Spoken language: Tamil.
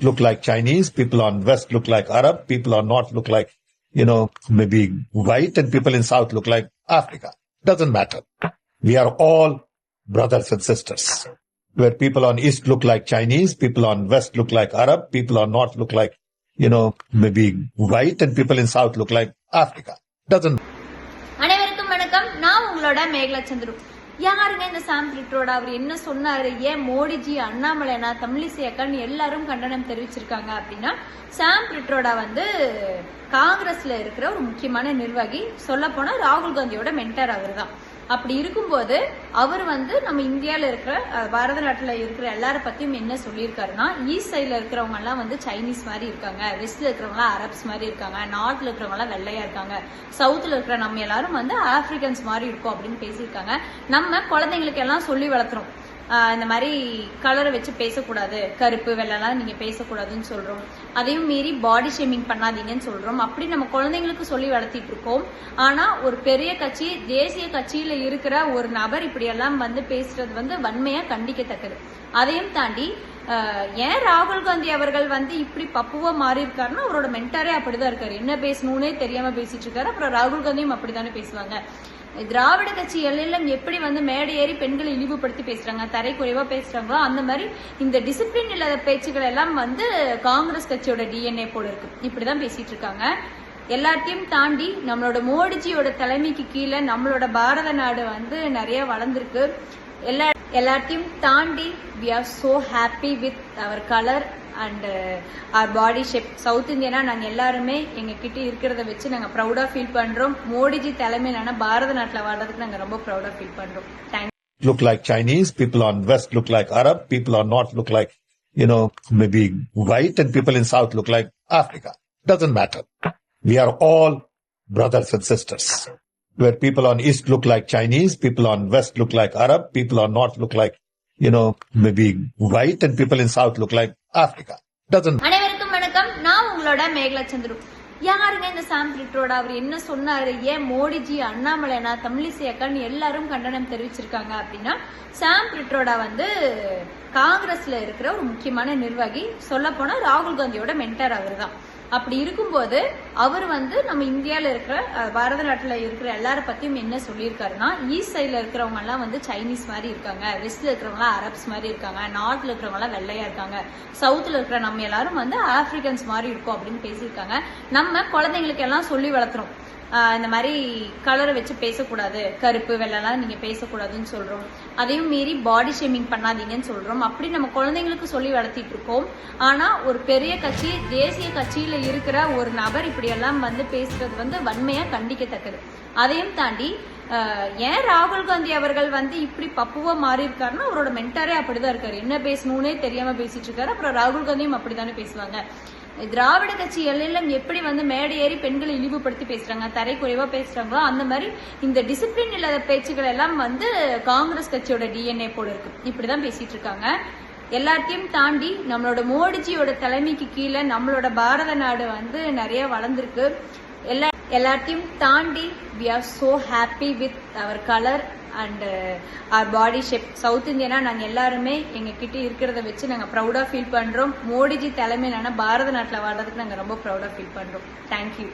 look like Chinese, people on West look like Arab, people on North look like, you know, maybe white, and people in South look like Africa. Doesn't matter. We are all brothers and sisters. Where people on East look like Chinese, people on West look like Arab, people on North look like, you know, maybe white, and people in South look like Africa. Doesn't அனைவருக்கும் வணக்கம் நான் உங்களோட மேகலா சந்துரு யாருங்க இந்த சாம் பிரிட்ரோட அவர் என்ன சொன்னாரு? ஏன் மோடிஜி அண்ணாமலைனா தமிழிசை அக்கான்னு எல்லாரும் கண்டனம் தெரிவிச்சிருக்காங்க அப்படின்னா சாம் பிரிட்ரோடா வந்து காங்கிரஸ்ல இருக்கிற ஒரு முக்கியமான நிர்வாகி சொல்ல போனா ராகுல் காந்தியோட மென்டர் அவர் தான் அப்படி இருக்கும்போது அவர் வந்து நம்ம இந்தியால இருக்கிற பாரத நாட்டுல இருக்கிற எல்லார பத்தியும் என்ன சொல்லியிருக்காருன்னா ஈஸ்ட் சைட்ல இருக்கிறவங்க எல்லாம் வந்து சைனீஸ் மாதிரி இருக்காங்க. வெஸ்ட்ல இருக்கிறவங்க அரப்ஸ் மாதிரி இருக்காங்க. நார்த்ல இருக்கிறவங்க எல்லாம் வெள்ளையா இருக்காங்க. சவுத்ல இருக்கிற நம்ம எல்லாரும் வந்து ஆப்பிரிக்கன்ஸ் மாதிரி இருக்கோம் அப்படின்னு பேசியிருக்காங்க. நம்ம குழந்தைங்களுக்கு எல்லாம் சொல்லி வளர்த்துறோம் இந்த மாதிரி கலரை வச்சு பேசக்கூடாது. கருப்பு வெள்ளைலாம் நீங்க பேசக்கூடாதுன்னு சொல்றோம். அதையும் மீறி பாடி ஷேமிங் பண்ணாதீங்கன்னு சொல்றோம். அப்படி நம்ம குழந்தைங்களுக்கு சொல்லி வளர்த்திட்டு இருக்கோம். ஆனா ஒரு பெரிய கட்சி தேசிய கட்சியில இருக்கிற ஒரு நபர் இப்படி எல்லாம் வந்து பேசுறது வந்து வன்மையா கண்டிக்கத்தக்கது. அதையும் தாண்டி ஏன் ராகுல் காந்தி அவர்கள் வந்து இப்படி பப்புவா மாறி இருக்காருன்னா அவரோட மென்டாரே அப்படிதான் இருக்காரு. என்ன பேசணும்னே தெரியாம பேசிட்டு இருக்காரு. அப்புறம் ராகுல் காந்தியும் அப்படித்தானே பேசுவாங்க. திராவிட கட்சி எல்லாம் எப்படி வந்து மேடை ஏறி பெண்களை இழிவுபடுத்தி பேசுறாங்க தரை குறைவா பேசுறாங்களோ அந்த மாதிரி இந்த டிசிப்ளின் இல்லாத பேச்சுகள் எல்லாம் வந்து காங்கிரஸ் கட்சியோட டிஎன்ஏ போல இருக்கு. இப்படிதான் பேசிட்டு இருக்காங்க. எல்லாத்தையும் தாண்டி நம்மளோட மோடிஜியோட தலைமைக்கு கீழே நம்மளோட பாரத நாடு வந்து நிறைய வளர்ந்துருக்கு. எல்லா எல்லாத்தையும் தாண்டி we are so happy with our colour and our body shape south இந்தியனா நாங்க எல்லாருமே எங்க கிட்ட இருக்கிறத வச்சு நாங்க ப்ரௌடா ஃபீல் பண்றோம் மோடிஜி தலைமையிலான பாரத நாட்டுல வாழ்றதுக்கு நாங்க ரொம்ப ப்ரௌடா ஃபீல் பண்றோம் thank look like Chinese, people on West look like Arab, people on North look like, you know, maybe white, and people in South look like Africa. Doesn't matter. We are all brothers and sisters. Where people on East look like Chinese, people on West look like Arab, people on North look like, you know, maybe white, and people in South look like Africa. Doesn't அனைவருக்கும் வணக்கம். நான் உங்களோட மேகலா சந்துரு. யாருங்க இந்த சாம் பிரிட்டோட? அவர் என்ன சொன்னாரு? ஏன் மோடிஜி அண்ணாமலைனா தமிழிசை அக்கான்னு எல்லாரும் கண்டனம் தெரிவிச்சிருக்காங்க அப்படின்னா சாம் பிரிட்டோடா வந்து காங்கிரஸ்ல இருக்கிற ஒரு முக்கியமான நிர்வாகி சொல்ல போனா ராகுல் காந்தியோட மென்டர் அவர் தான் அப்படி இருக்கும்போது அவர் வந்து நம்ம இந்தியால இருக்கிற பாரத நாட்டுல இருக்கிற எல்லார பத்தியும் என்ன சொல்லியிருக்காருன்னா ஈஸ்ட் சைட்ல இருக்கிறவங்க எல்லாம் வந்து சைனீஸ் மாதிரி இருக்காங்க வெஸ்ட்ல இருக்கிறவங்க எல்லாம் அரப்ஸ் மாதிரி இருக்காங்க நார்த்ல இருக்கிறவங்க எல்லாம் வெள்ளையா இருக்காங்க சவுத்ல இருக்கிற நம்ம எல்லாரும் வந்து ஆப்பிரிக்கன்ஸ் மாதிரி இருக்கும் அப்படின்னு பேசியிருக்காங்க. நம்ம குழந்தைங்களுக்கு எல்லாம் சொல்லி வளர்த்துறோம். இந்த மாதிரி கலரை வச்சு பேசக்கூடாது. கருப்பு வெள்ளைலாம் நீங்க பேசக்கூடாதுன்னு சொல்றோம். அதையும் மீறி பாடி ஷேமிங் பண்ணாதீங்கன்னு சொல்றோம். அப்படி நம்ம குழந்தைங்களுக்கு சொல்லி வளர்த்திட்டு இருக்கோம். ஆனா ஒரு பெரிய கட்சி தேசிய கட்சியில இருக்கிற ஒரு நபர் இப்படி எல்லாம் வந்து பேசுறது வந்து வன்மையா கண்டிக்கத்தக்கது. அதையும் தாண்டி ஏன் ராகுல் காந்தி அவர்கள் வந்து இப்படி பப்புவா மாறி இருக்காருன்னா அவரோட மென்டாரே அப்படிதான் இருக்காரு. என்ன பேசணும்னே தெரியாம பேசிட்டு இருக்காரு. அப்புறம் ராகுல் காந்தியும் அப்படித்தானே பேசுவாங்க. திராவிட கட்சி எல்லாம் எப்படி வந்து மேடை ஏறி பெண்களை இழிவுபடுத்தி பேசுறாங்க தரை குறைவா பேசுறாங்களோ அந்த மாதிரி இந்த டிசிப்ளின் இல்லாத பேச்சுகள் எல்லாம் வந்து காங்கிரஸ் கட்சியோட டிஎன்ஏ போல இருக்கு. இப்படிதான் பேசிட்டு இருக்காங்க. எல்லாத்தையும் தாண்டி நம்மளோட மோடிஜியோட தலைமைக்கு கீழே நம்மளோட பாரத நாடு வந்து நிறைய வளர்ந்துருக்கு. எல்லா எல்லாத்தையும் தாண்டி we are so happy with our colour and our body shape south இந்தியனா நாங்க எல்லாருமே எங்க கிட்ட இருக்கிறத வச்சு நாங்க ப்ரௌடா ஃபீல் பண்றோம். மோடிஜி தலைமையிலான பாரத நாட்டுல வாழ்றதுக்கு நாங்க ரொம்ப ப்ரௌடா ஃபீல் பண்றோம். தேங்க்யூ